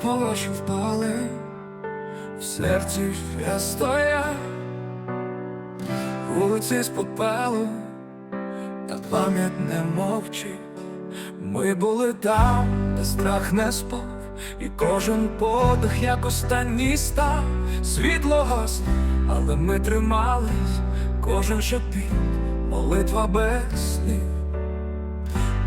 Купола, впали, в серці ще стоять, вулиці з та пам'ять не мовчить. Ми були там, де страх не спав, і кожен подих, як останній став, світло гасло, але ми тримались, кожен шепіт, молитва без слів.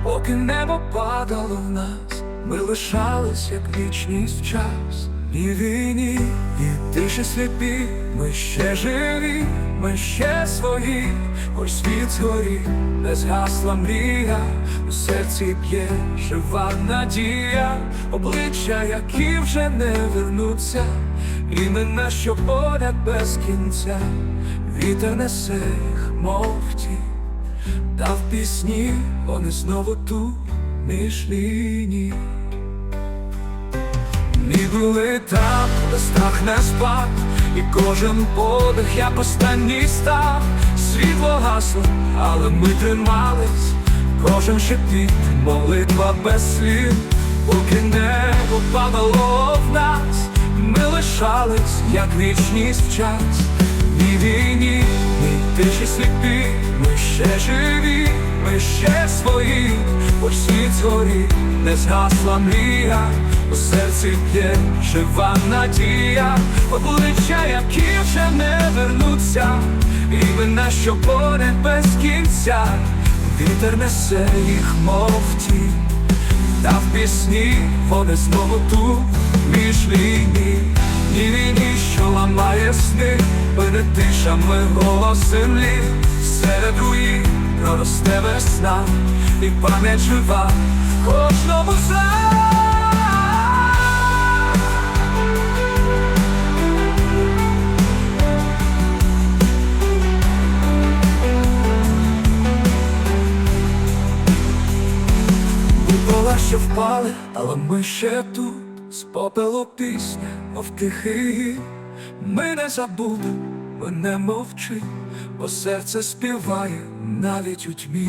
Поки небо падало в нас, ми лишались, як вічність в час. Ні війні, ні тиші сліпі, ми ще живі, ми ще свої, хоч світ згорів, не згасла мрія, у серці б'є жива надія, обличчя, які вже не вернуться, імена, що поряд без кінця, вітер несе їх, мов. Та в пісні вони знову тут між. Ми були там, страх не спав, і кожен подих, як останній став, світло гасло, але ми тримались, кожен шепіт, молитва без слів, поки небо падало в нас, ми лишались, як вічність в час. Ні війні, ні тиші сліпі, ми ще живі, ми ще свої, хоч світ згорів, не згасла мрія, у серці б'є жива надія, обличчя, які вже не вернуться, імена, що поряд без кінця, вітер несе їх, мов тінь. Та в пісні вони знову тут між ліній. Ні війні, що ламає сни. Перед тишами голос землі Серед руїн проросте весна І пам'ять жива в кожному з нас Була, що впали, але ми ще тут з попелу пісня, мов тихий. Ми не забудем, ми не мовчи, бо серце співає навіть у тьмі.